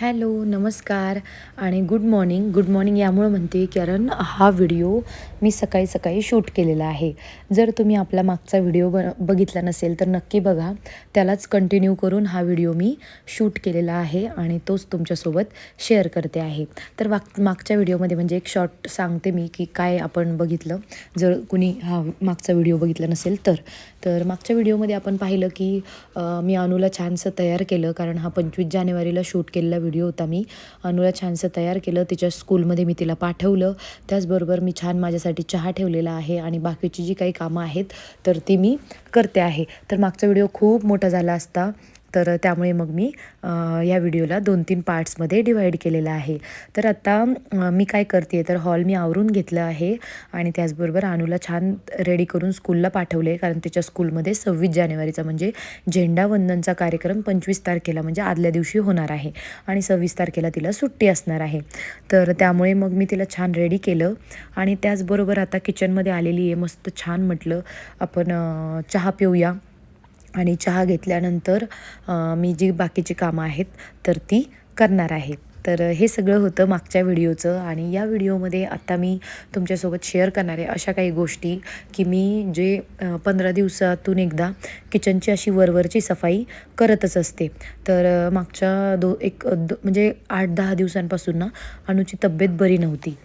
Hello नमस्कार आणि good morning good morning यामुळं म्हणते कारण हा व्हिडिओ मी सकाळी सकाळी शूट केलेला आहे. जर तुम्ही आपला मागचा व्हिडिओ ब बघितला नसेल तर नक्की बघा. त्यालाच कंटिन्यू करून हा व्हिडिओ मी शूट केलेला आहे आणि तोच तुमच्यासोबत शेअर करते आहे. तर माग मागच्या व्हिडिओमध्ये म्हणजे एक शॉर्ट सांगते मी की काय आपण बघितलं. जर कुणी हा मागचा व्हिडिओ बघितला नसेल तर तर मागच्या व्हिडिओमध्ये आपण पाहिलं की मी अनुला छानसं तयार केलं कारण हा पंचवीस जानेवारीला शूट केलेला व्हिडिओ होता मी. अनुला छानसं तयार केलं तिच्या स्कूलमध्ये मी तिला पाठवलं. त्याचबरोबर मी छान माझ्यासाठी चहा ठेवलेला आहे आणि बाकीची जी काही कामं आहेत तर ती मी करते आहे. तर मागचा व्हिडिओ खूप मोठा झाला असता. तर त्यामुळे मग मी या व्हिडिओला दोन तीन पार्ट्समध्ये डिवाईड केलेला आहे. तर आता मी काय करते तर हॉल मी आवरून घेतलं आहे आणि त्याचबरोबर अनुला छान रेडी करून स्कूलला पाठवले कारण तिच्या स्कूलमध्ये सव्वीस जानेवारीचा म्हणजे झेंडावंदनचा कार्यक्रम पंचवीस तारखेला म्हणजे आदल्या दिवशी होणार आहे आणि सव्वीस तारखेला तिला सुट्टी असणार आहे. तर त्यामुळे मग मी तिला छान रेडी केलं आणि त्याचबरोबर आता किचनमध्ये आलेली आहे मस्त छान म्हटलं आपण चहा पिऊया. आणि चहा घेतल्यानंतर मी जी बाकीची कामं आहेत तर ती करणार आहे. तर हे सगळं होतं मागच्या व्हिडिओचं आणि या व्हिडिओमध्ये आत्ता मी तुमच्यासोबत शेअर करणार आहे अशा काही गोष्टी की मी जे पंधरा दिवसातून एकदा किचनची अशी वरवरची सफाई करतच असते. तर मागच्या दो एक दो म्हणजे आठ दहा दिवसांपासून ना अनुची तब्येत बरी नव्हती.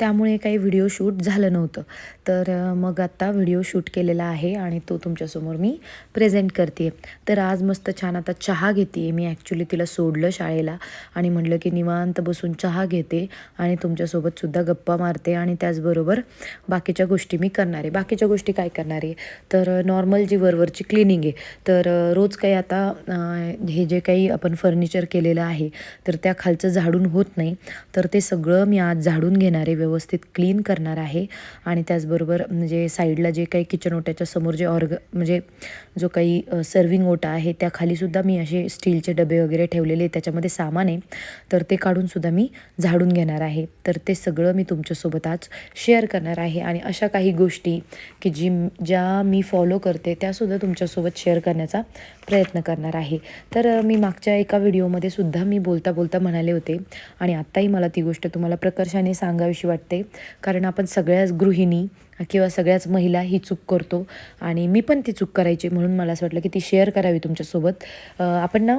त्यामुळे काही व्हिडिओ शूट झालं नव्हतं. तर मग आता व्हिडिओ शूट केलेला आहे आणि तो तुमच्यासमोर मी प्रेझेंट करते तर आज मस्त छान आता चहा घेते मी. ॲक्च्युली तिला सोडलं शाळेला आणि म्हटलं की निवांत बसून चहा घेते आणि तुमच्यासोबतसुद्धा गप्पा मारते आणि त्याचबरोबर बाकीच्या गोष्टी मी करणार आहे. बाकीच्या गोष्टी काय करणार आहे? तर नॉर्मल जी वरवरची क्लिनिंग आहे तर रोज काही आता हे जे काही आपण फर्निचर केलेलं आहे तर त्या खालचं झाडून होत नाही. तर ते सगळं मी आज झाडून घेणार आहे व्यवस्थित क्लीन करणार आहे. आणि त्याचबरोबर म्हणजे साईडला जे काही किचन ओट्याच्या समोर जे ऑर्ग म्हणजे जो काही सर्विंग ओटा आहे त्या खालीसुद्धा मी असे स्टीलचे डबे वगैरे ठेवलेले त्याच्यामध्ये सामान आहे. तर ते काढूनसुद्धा मी झाडून घेणार आहे. तर ते सगळं मी तुमच्यासोबत आज शेअर करणार आहे. आणि अशा काही गोष्टी की जी ज्या मी फॉलो करते त्यासुद्धा तुमच्यासोबत शेअर करण्याचा प्रयत्न करणार आहे. तर मी मागच्या एका व्हिडिओमध्ये सुद्धा मी बोलता बोलता म्हणाले होते. आणि आत्ताही मला ती गोष्ट तुम्हाला प्रकर्षाने सांगावीशी वाटते. कारण आपण सगळ्याच गृहिणी किंवा सगळ्याच महिला ही चूक करतो आणि मी पण ती चूक करायची म्हणून मला असं वाटलं की ती शेअर करावी तुमच्यासोबत. आपण ना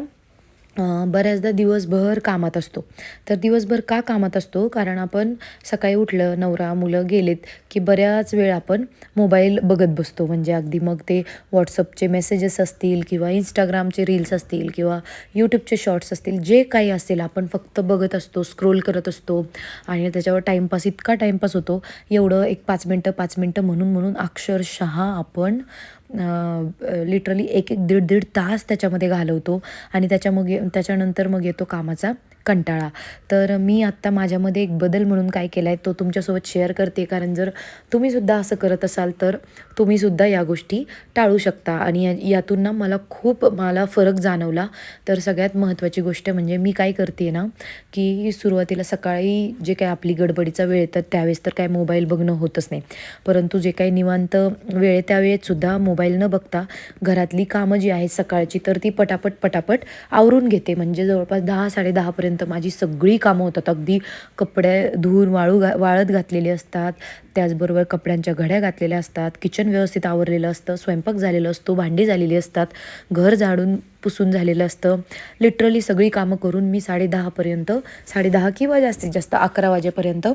बऱ्याचदा दिवसभर कामात असतो. तर दिवसभर का कामात असतो? कारण आपण सकाळी उठलं नवरा मुलं गेलेत की बऱ्याच वेळ आपण मोबाईल बघत बसतो. म्हणजे अगदी मग ते व्हॉट्सअपचे मेसेजेस असतील किंवा इंस्टाग्रामचे रील्स असतील किंवा यूट्यूबचे शॉर्ट्स असतील जे काही असेल आपण फक्त बघत असतो स्क्रोल करत असतो आणि त्याच्यावर टाईमपास इतका टाईमपास होतो. एवढं एक पाच मिनटं पाच मिनटं म्हणून म्हणून अक्षरशः आपण लिटरली एक एक दीड दीड तास त्याच्यामध्ये घालवतो. आणि त्याच्या मग त्याच्यानंतर मग येतो कामाचा. कंटाळा. तर मी आत्ता माझ्यामध्ये एक बदल म्हणून काय केला आहे तो तुमच्यासोबत शेअर करते. कारण जर तुम्हीसुद्धा असं करत असाल तर तुम्हीसुद्धा या गोष्टी टाळू शकता. आणि या यातून ना मला खूप मला फरक जाणवला. तर सगळ्यात महत्त्वाची गोष्ट म्हणजे मी काय करते ना की सुरुवातीला सकाळी जे काय आपली गडबडीचा वेळ तर त्यावेळेस तर काय मोबाईल बघणं होतच नाही. परंतु जे काही निवांत वेळ आहे मोबाईल न बघता घरातली कामं जी आहेत सकाळची तर ती पटापट पटापट आवरून घेते. म्हणजे जवळपास दहा साडेदहापर्यंत माझी सगळी कामं होतात. अगदी कपडे धुवून वाळू घा वाळत घातलेले असतात. त्याचबरोबर कपड्यांच्या घड्या घातलेल्या असतात. किचन व्यवस्थित आवरलेलं असतं. स्वयंपाक झालेला असतो. भांडी झालेली असतात. घर झाडून पुसून झालेलं असतं. लिटरली सगळी कामं करून मी साडेदहापर्यंत साडेदहा किंवा जास्तीत जास्त अकरा वाजेपर्यंत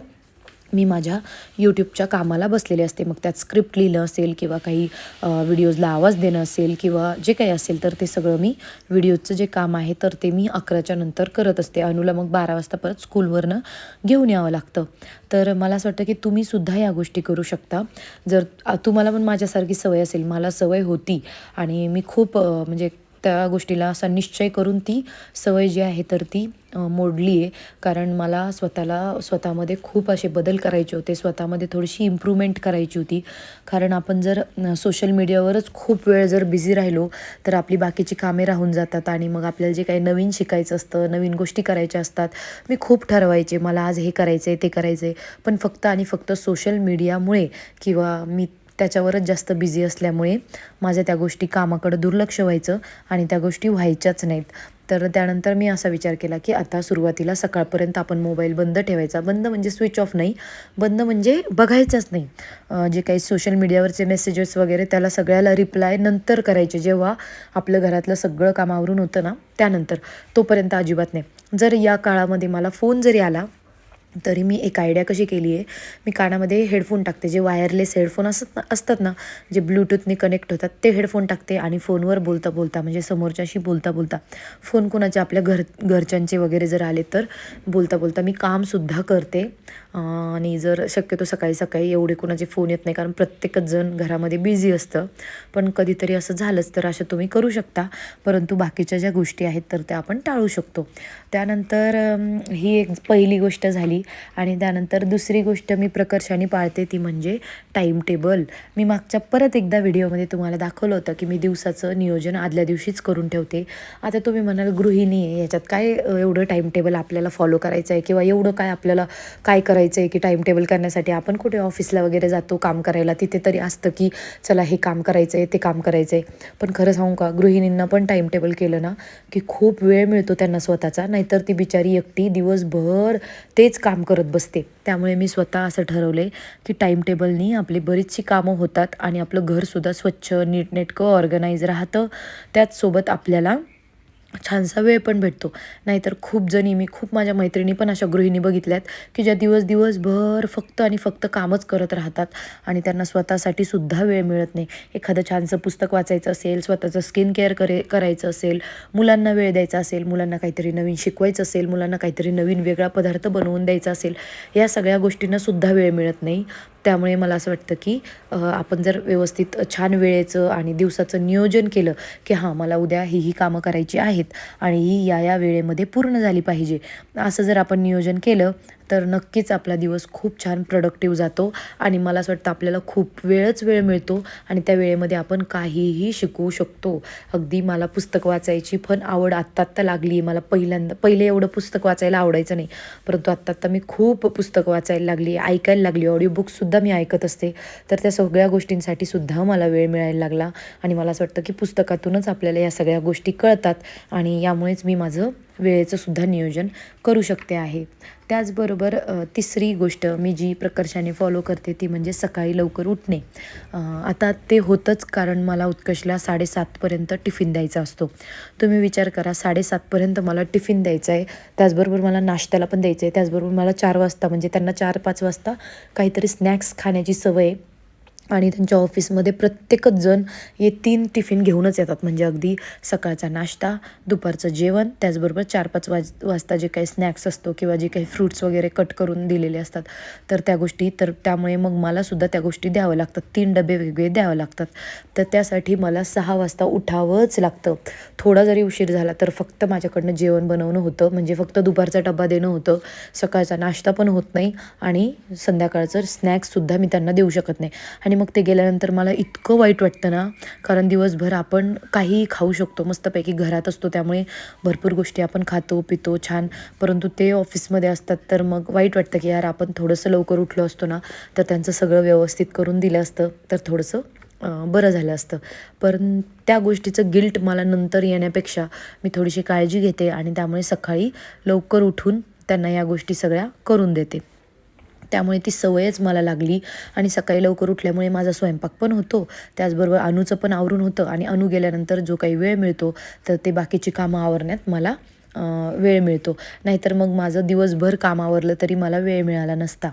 मी माझ्या यूट्यूबच्या कामाला बसलेले असते. मग त्यात स्क्रिप्ट लिहिलं असेल किंवा काही व्हिडिओजला आवाज देणं असेल किंवा जे काही असेल तर ते सगळं मी व्हिडिओचं जे काम आहे तर ते मी अकराच्या नंतर करत असते. अनुला मग बारा वाजता परत स्कूलवरनं घेऊन यावं लागतं. तर मला असं वाटतं की तुम्हीसुद्धा या गोष्टी करू शकता. जर तुम्हाला पण माझ्यासारखी सवय असेल मला सवय होती. आणि मी खूप म्हणजे त्या गोष्टीला असा निश्चय करून ती सवय जी आहे तर ती मोडली आहे कारण मला स्वतःला स्वतःमध्ये खूप असे बदल करायचे होते. स्वतःमध्ये थोडीशी इम्प्रूव्हमेंट करायची होती. कारण आपण जर सोशल मीडियावरच खूप वेळ जर बिझी राहिलो तर आपली बाकीची कामे राहून जातात आणि मग आपल्याला जे काही नवीन शिकायचं असतं नवीन गोष्टी करायच्या असतात मी खूप ठरवायचे. मला आज हे करायचं आहे ते करायचं आहे पण फक्त आणि फक्त सोशल मीडियामुळे किंवा मी त्याच्यावरच जास्त बिझी असल्यामुळे माझ्या त्या गोष्टी कामाकडं दुर्लक्ष व्हायचं आणि त्या गोष्टी व्हायच्याच नाहीत. तर त्यानंतर मी असा विचार केला की आता सुरुवातीला सकाळपर्यंत आपण मोबाईल बंद ठेवायचा. बंद म्हणजे स्विच ऑफ नाही. बंद म्हणजे बघायचंच नाही. जे काही सोशल मीडियावरचे मेसेजेस वगैरे त्याला सगळ्याला रिप्लाय नंतर करायचे. जेव्हा आपलं घरातलं सगळं कामावरून होतं ना त्यानंतर. तोपर्यंत अजिबात नाही. जर या काळामध्ये मला फोन जरी आला तरी मी एक आयडिया कशी केली आहे मी कानामध्ये हेडफोन टाकते. जे वायरलेस हेडफोन असत असतात ना जे ब्लूटूथने कनेक्ट होतात ते हेडफोन टाकते आणि फोनवर बोलता बोलता म्हणजे समोरच्याशी बोलता बोलता फोन कोणाचे आपल्या घर घरच्यांचे वगैरे जर आले तर बोलता बोलता मी कामसुद्धा करते. आणि जर शक्यतो सकाळी सकाळी एवढे कोणाचे फोन येत नाही कारण प्रत्येकच जण घरामध्ये बिझी असतं. पण कधीतरी असं झालंच तर असं तुम्ही करू शकता. परंतु बाकीच्या ज्या गोष्टी आहेत तर त्या आपण टाळू शकतो. त्यानंतर ही एक पहिली गोष्ट झाली. आणि त्यानंतर दुसरी गोष्ट मी प्रकर्षाने पाळते ती म्हणजे टाईम टेबल मी मागच्या परत एकदा व्हिडिओमध्ये तुम्हाला दाखवलं होतं की मी दिवसाचं नियोजन आदल्या दिवशीच करून ठेवते. आता तुम्ही म्हणाल गृहिणी आहे याच्यात काय एवढं टाईम टेबल आपल्याला फॉलो करायचं आहे किंवा एवढं काय आपल्याला काय करायचं आहे की टाईम टेबल करण्यासाठी? आपण कुठे ऑफिसला वगैरे जातो काम करायला? तिथे तरी असतं की चला हे काम करायचं आहे ते काम करायचं आहे पण खरं सांगू का गृहिणींना पण टाईम टेबल केलं ना की खूप वेळ मिळतो त्यांना स्वतःचा. नाहीतर ती बिचारी एकटी दिवसभर तेच काम करत बसते. त्यामुळे मी स्वतः असं ठरवलं आहे की टाईम टेबलनी आपली बरीचशी कामं होतात आणि आपलं घरसुद्धा स्वच्छ नीटनेटकं ऑर्गनाईज राहतं. त्याचसोबत आपल्याला छानसा वेळ पण भेटतो. नाहीतर खूप जणी मी खूप माझ्या मैत्रिणी पण अशा गृहिणी बघितल्यात की ज्या दिवस दिवसभर फक्त आणि फक्त कामच करत राहतात आणि त्यांना स्वतःसाठी सुद्धा वेळ मिळत नाही. एखादं छानसं पुस्तक वाचायचं असेल स्वतःचं स्किन केअर करे करायचं असेल मुलांना वेळ द्यायचा असेल मुलांना काहीतरी नवीन शिकवायचं असेल मुलांना काहीतरी नवीन वेगळा पदार्थ बनवून द्यायचा असेल या सगळ्या गोष्टींना सुद्धा वेळ मिळत नाही. त्यामुळे मला असं वाटतं की आपण जर व्यवस्थित छान वेळेचं आणि दिवसाचं नियोजन केलं की हां मला उद्या ही ही कामं करायची आहेत आणि ही या या वेळेमध्ये पूर्ण झाली पाहिजे. असं जर आपण नियोजन केलं तर नक्कीच आपला दिवस खूप छान प्रोडक्टिव्ह जातो आणि मला असं वाटतं आपल्याला खूप वेळच वेळ मिळतो आणि त्या वेळेमध्ये आपण काहीही शिकवू शकतो. अगदी मला पुस्तक वाचायची पण आवड आत्ता आत्ता लागली आहे मला पहिल्यांदा पहिले एवढं पुस्तक वाचायला आवडायचं नाही. परंतु आत्ता आत्ता मी खूप पुस्तक वाचायला लागली ऐकायला लागली ऑडिओ बुकसुद्धा मी ऐकत असते. तर त्या सगळ्या गोष्टींसाठी सुद्धा मला वेळ मिळायला लागला आणि मला असं वाटतं की पुस्तकातूनच आपल्याला या सगळ्या गोष्टी कळतात आणि यामुळेच मी माझं वेळेचं सुद्धा नियोजन करू शकते आहे. त्याचबरोबर तिसरी गोष्ट मी जी प्रकर्षाने फॉलो करते ती म्हणजे सकाळी लवकर उठणे. आता ते होतंच कारण मला उत्कर्षला साडेसातपर्यंत टिफिन द्यायचा असतो. तुम्ही विचार करा साडेसातपर्यंत मला टिफिन द्यायचा आहे त्याचबरोबर मला नाश्त्याला पण द्यायचं आहे त्याचबरोबर मला चार वाजता म्हणजे त्यांना चार पाच वाजता काहीतरी स्नॅक्स खाण्याची सवय आहे. आणि त्यांच्या ऑफिसमध्ये प्रत्येकच जण हे तीन टिफिन घेऊनच येतात. म्हणजे अगदी सकाळचा नाश्ता दुपारचं जेवण त्याचबरोबर चार पाच वाज वाजता जे काही स्नॅक्स असतो किंवा जे काही फ्रूट्स वगैरे कट करून दिलेले असतात तर त्या गोष्टी तर त्यामुळे मग मलासुद्धा त्या गोष्टी द्याव्या लागतात. तीन डबे वेगळे द्यावे लागतात. तर त्यासाठी मला सहा वाजता उठावंच लागतं. थोडा जरी उशीर झाला तर फक्त माझ्याकडनं जेवण बनवणं होतं. म्हणजे फक्त दुपारचा डबा देणं होतं सकाळचा नाश्ता पण होत नाही आणि संध्याकाळचं स्नॅक्ससुद्धा मी त्यांना देऊ शकत नाही. आणि मग ते गेल्यानंतर मला इतकं वाईट वाटतं ना कारण दिवसभर आपण काहीही खाऊ शकतो मस्तपैकी घरात असतो त्यामुळे भरपूर गोष्टी आपण खातो पितो छान. परंतु ते ऑफिसमध्ये असतात तर मग वाईट वाटतं की यार आपण थोडंसं लवकर उठलो असतो ना तर त्यांचं सगळं व्यवस्थित करून दिलं असतं तर थोडंसं बरं झालं असतं. पण त्या गोष्टीचं गिल्ट मला नंतर येण्यापेक्षा मी थोडीशी काळजी घेते आणि त्यामुळे सकाळी लवकर उठून त्यांना या गोष्टी सगळ्या करून देते. त्यामुळे ती सवयच मला लागली आणि सकाळी लवकर उठल्यामुळे माझा स्वयंपाक पण होतो. त्याचबरोबर अणूचं पण आवरून होतं आणि अणू गेल्यानंतर जो काही वेळ मिळतो तर ते बाकीची कामं आवरण्यात मला वेळ मिळतो. नाहीतर मग माझं दिवसभर काम आवरलं तरी मला वेळ मिळाला नसता.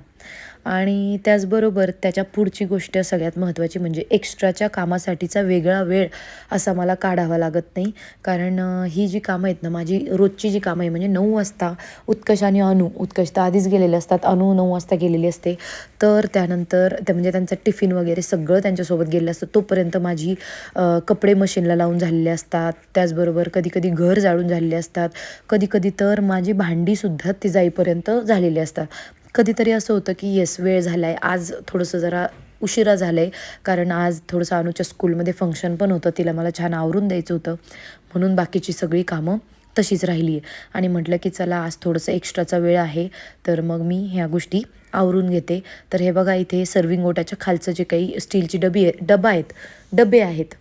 आणि त्याचबरोबर त्याच्या पुढची गोष्ट सगळ्यात महत्त्वाची म्हणजे एक्स्ट्राच्या कामासाठीचा वेगळा वेळ असा मला काढावा लागत नाही. कारण ही जी कामं आहेत ना माझी रोजची जी कामं आहे म्हणजे नऊ वाजता उत्कर्ष आणि अनु उत्कर्ष तर आधीच गेलेले असतात अनु नऊ वाजता गेलेली असते. तर त्यानंतर ते म्हणजे त्यांचं टिफिन वगैरे सगळं त्यांच्यासोबत गेलेलं असतं. तोपर्यंत माझी कपडे मशीनला लावून झालेले असतात. त्याचबरोबर कधी कधी घर जाळून झालेले असतात. कधी कधी तर माझी भांडीसुद्धा ती जाईपर्यंत झालेली असतात. कधीतरी असं होतं की येस वेळ झाला आहे आज थोडंसं जरा उशिरा झालं आहे कारण आज थोडंसं अनुच्या स्कूलमध्ये फंक्शन पण होतं. तिला मला छान आवरून द्यायचं होतं. म्हणून बाकीची सगळी कामं तशीच राहिली आहे आणि म्हटलं की चला आज थोडंसं एक्स्ट्राचा वेळ आहे. तर मग मी ह्या गोष्टी आवरून घेते. तर हे बघा इथे सर्विंग ओटाच्या खालचं जे काही स्टीलची डबी आहे डबा आहेत डबे आहेत.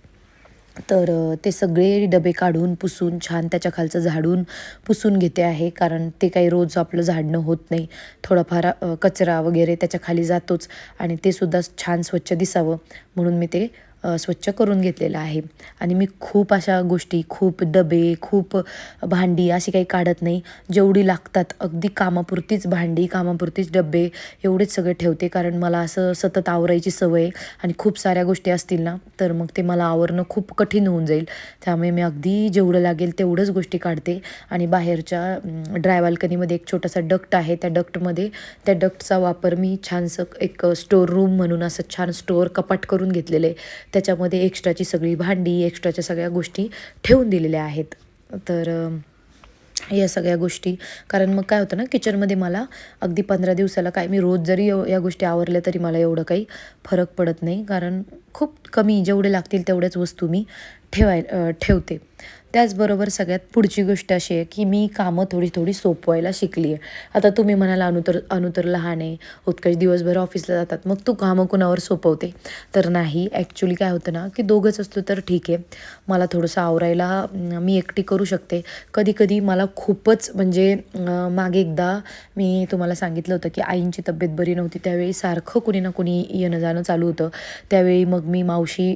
तर ते सगळे डबे काढून पुसून छान त्याच्या खालचं झाडून पुसून घेते आहे. कारण ते काही रोज आपलं झाडणं होत नाही. थोडाफार कचरा वगैरे त्याच्याखाली जातोच आणि ते सुद्धा छान स्वच्छ दिसावं. म्हणून मी ते स्वच्छ करून घेतलेलं आहे. आणि मी खूप अशा गोष्टी खूप डबे खूप भांडी अशी काही काढत नाही. जेवढी लागतात अगदी कामापुरतीच भांडी कामापुरतीच डबे एवढेच सगळे ठेवते. कारण मला असं सतत आवरायची सवय आहे आणि खूप साऱ्या गोष्टी असतील ना तर मग ते मला आवरणं खूप कठीण होऊन जाईल. त्यामुळे मी अगदी जेवढं लागेल तेवढंच गोष्टी काढते. आणि बाहेरच्या ड्राय बाल्कनीमध्ये एक छोटासा डक्ट आहे. त्या डक्टमध्ये त्या डक्टचा वापर मी छानसं एक स्टोर रूम म्हणून असं छान स्टोअर कपाट करून घेतलेलं आहे. त्याच्यामध्ये एक्स्ट्राची सगळी भांडी एक्स्ट्राच्या सगळ्या गोष्टी ठेवून दिलेल्या आहेत. तर या सगळ्या गोष्टी कारण मग काय होतं ना किचनमध्ये मला अगदी पंधरा दिवसाला काय मी रोज जरी या गोष्टी आवरल्या तरी मला एवढं काही फरक पडत नाही कारण खूप कमी जेवढे लागतील तेवढ्याच वस्तू मी ठेवाय ठेवते. त्याचबरोबर सगळ्यात पुढची गोष्ट अशी आहे की मी कामं थोडी थोडी सोपवायला शिकली आहे आता तुम्ही म्हणाला अनुतर अनुतर लहान आहे उत्कर्ष दिवसभर ऑफिसला जातात मग तू कामं कुणावर सोपवते? तर नाही ॲक्च्युली काय होतं ना की दोघंच असलो तर ठीक. आहे मला थोडंसं आवरायला मी एकटी करू शकते. कधी कधी मला खूपच म्हणजे मागे एकदा मी तुम्हाला सांगितलं होतं की आईंची तब्येत बरी नव्हती त्यावेळी सारखं कुणी ना कुणी येणं जाणं चालू होतं. त्यावेळी मग मी मावशी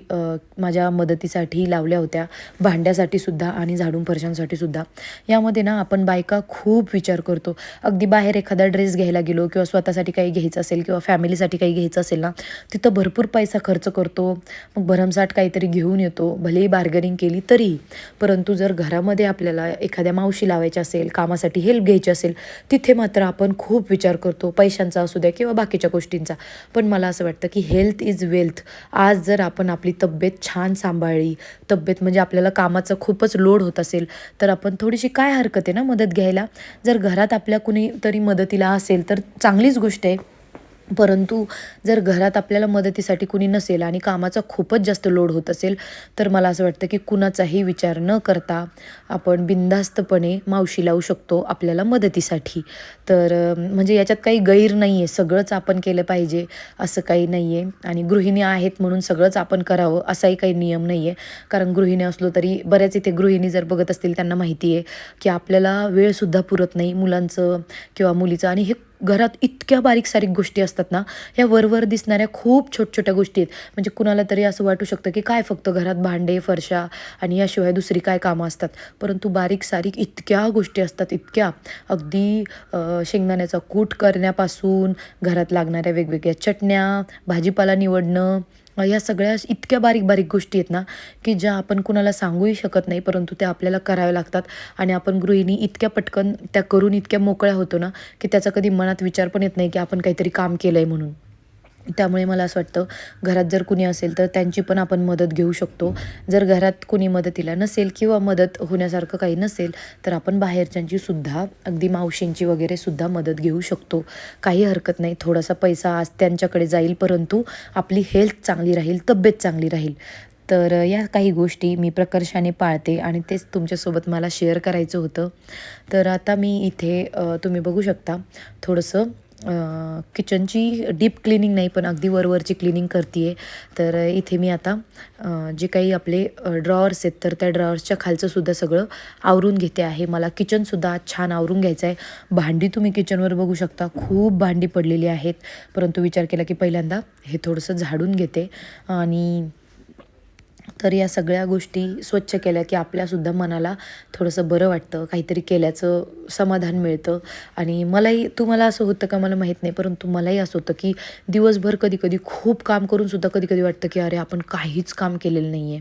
माझ्या मदतीसाठी लावल्या होत्या. भांड्यासाठी सुद्धा आणि झाडून फरशांसाठी सुद्धा. यामध्ये ना आपण बायका खूप विचार करतो. अगदी बाहेर एखादा ड्रेस घ्यायला गेलो किंवा स्वतःसाठी काही घ्यायचं असेल किंवा फॅमिलीसाठी काही घ्यायचं असेल ना तिथं भरपूर पैसा खर्च करतो. मग भरमसाठ काहीतरी घेऊन येतो. भलेही बार्गनिंग केली तरीही परंतु जर घरामध्ये आपल्याला एखाद्या मावशी लावायची असेल कामासाठी हेल्प घ्यायची असेल तिथे मात्र आपण खूप विचार करतो. पैशांचा असू द्या किंवा बाकीच्या गोष्टींचा. पण मला असं वाटतं की हेल्थ इज वेल्थ आज जर आपण आपली तब्येत छान सांभाळली तब्येत म्हणजे आपल्याला कामाचं खूपच लोड होत असेल तर आपण थोडीशी काय हरकत आहे ना मदत घ्यायला? जर घरात आपल्या कुणी तरी मदतीला असेल तर चांगलीच गोष्ट आहे. परंतु जर घरात आपल्याला मदतीसाठी कुणी नसेल आणि कामाचा खूपच जास्त लोड होत असेल तर मला असं वाटतं की कुणाचाही विचार न करता आपण बिनधास्तपणे मावशी लावू शकतो आपल्याला मदतीसाठी. तर म्हणजे याच्यात काही गैर नाही आहे सगळंच आपण केलं पाहिजे असं काही नाही आहे आणि गृहिणी आहेत म्हणून सगळंच आपण करावं असाही काही नियम नाही आहे कारण गृहिणी असलो तरी बऱ्याच इथे गृहिणी जर बघत असतील त्यांना माहिती आहे की आपल्याला वेळसुद्धा पुरत नाही मुलांचं किंवा मुलीचं. आणि हे घरात इतक्या बारीक सारीक गोष्टी असतात ना ह्या वरवर दिसणाऱ्या खूप छोटछोट्या गोष्टी आहेत. म्हणजे कुणाला तरी असं वाटू शकतं की काय फक्त घरात भांडे फरशा आणि याशिवाय दुसरी काय कामं असतात. परंतु बारीक सारीक इतक्या गोष्टी असतात इतक्या. अगदी शेंगदाण्याचा कूट करण्यापासून घरात लागणाऱ्या वेगवेगळ्या चटण्या भाजीपाला निवडणं या सगळ्या इतक्या बारीक बारीक गोष्टी आहेत ना की ज्या आपण कुणाला सांगूही शकत नाही परंतु त्या आपल्याला कराव्या लागतात. आणि आपण गृहिणी इतक्या पटकन त्या करून इतक्या मोकळ्या होतो ना की त्याचा कधी मनात विचार पण येत नाही की आपण काहीतरी काम केलं आहे म्हणून. त्यामुळे मला असं वाटतं घरात जर कुणी असेल तर त्यांची पण आपण मदत घेऊ शकतो. जर घरात कुणी मदतीला नसेल किंवा मदत होण्यासारखं काही नसेल तर आपण बाहेरच्यांची सुद्धा अगदी मावशींची वगैरे सुद्धा मदत घेऊ शकतो. काही हरकत नाही. थोडासा पैसा आज त्यांच्याकडे जाईल परंतु आपली हेल्थ चांगली राहील तब्येत चांगली राहील. तर या काही गोष्टी मी प्रकर्षाने पाळते आणि तेच तुमच्यासोबत मला शेअर करायचं होतं. तर आता मी इथे तुम्ही बघू शकता थोडंसं किचनची डीप क्लिनिंग नाही पण अगदी वरवरची क्लिनिंग करते आहे तर इथे मी आता जे काही आपले ड्रॉवर्स आहेत तर त्या ड्रॉवर्सच्या खालचं सुद्धा सगळं आवरून घेते आहे. मला किचनसुद्धा छान आवरून घ्यायचं आहे भांडी तुम्ही किचनवर बघू शकता. खूप भांडी पडलेली आहेत. परंतु विचार केला की पहिल्यांदा हे थोडंसं झाडून घेते. आणि तर या सगळ्या गोष्टी स्वच्छ केल्या की आपल्यासुद्धा मनाला थोडंसं बरं वाटतं. काहीतरी केल्याचं समाधान मिळतं. आणि मलाही तुम्हाला असं होतं का मला माहीत नाही परंतु मलाही असं होतं की दिवसभर कधी कधी खूप काम करूनसुद्धा कधी कधी वाटतं की अरे आपण काहीच काम केलेलं नाही आहे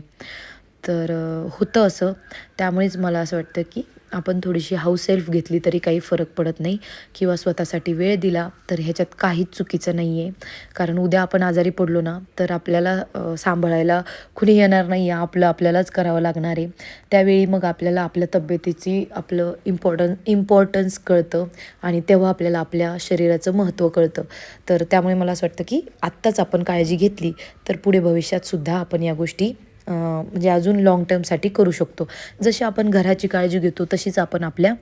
तर होतं असं. त्यामुळेच मला असं वाटतं की आपण थोडीशी हाऊस सेल्फ घेतली तरी काही फरक पडत नाही किंवा स्वतःसाठी वेळ दिला तर ह्याच्यात काहीच चुकीचं नाही आहे कारण उद्या आपण आजारी पडलो ना तर आपल्याला सांभाळायला कुणी येणार नाही आहे आपलं आपल्यालाच करावं लागणार आहे. त्यावेळी मग आपल्याला आपल्या तब्येतीची आपलं इम्पॉर्टन इम्पॉर्टन्स कळतं आणि तेव्हा आपल्याला आपल्या शरीराचं महत्त्व कळतं. तर त्यामुळे मला असं वाटतं की आत्ताच आपण काळजी घेतली तर पुढे भविष्यातसुद्धा आपण या गोष्टी म्हणजे अजून लाँग टर्मसाठी करू शकतो. जशी आपण घराची काळजी घेतो तशीच आपण आपल्या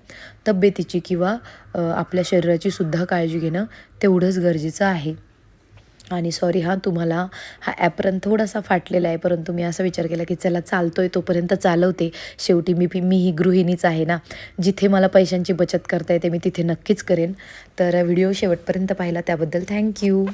तब्येतीची किंवा आपल्या शरीराची सुद्धा काळजी घेणं तेवढंच गरजेचं आहे. आणि सॉरी हां तुम्हाला हा ॲपरन थोडासा फाटलेला आहे परंतु मी असा विचार केला की चला आहे तोपर्यंत चालवते. शेवटी मी मी ही गृहिणीच आहे ना. जिथे मला पैशांची बचत करता येते मी तिथे नक्कीच करेन. तर व्हिडिओ शेवटपर्यंत पाहिला त्याबद्दल थँक्यू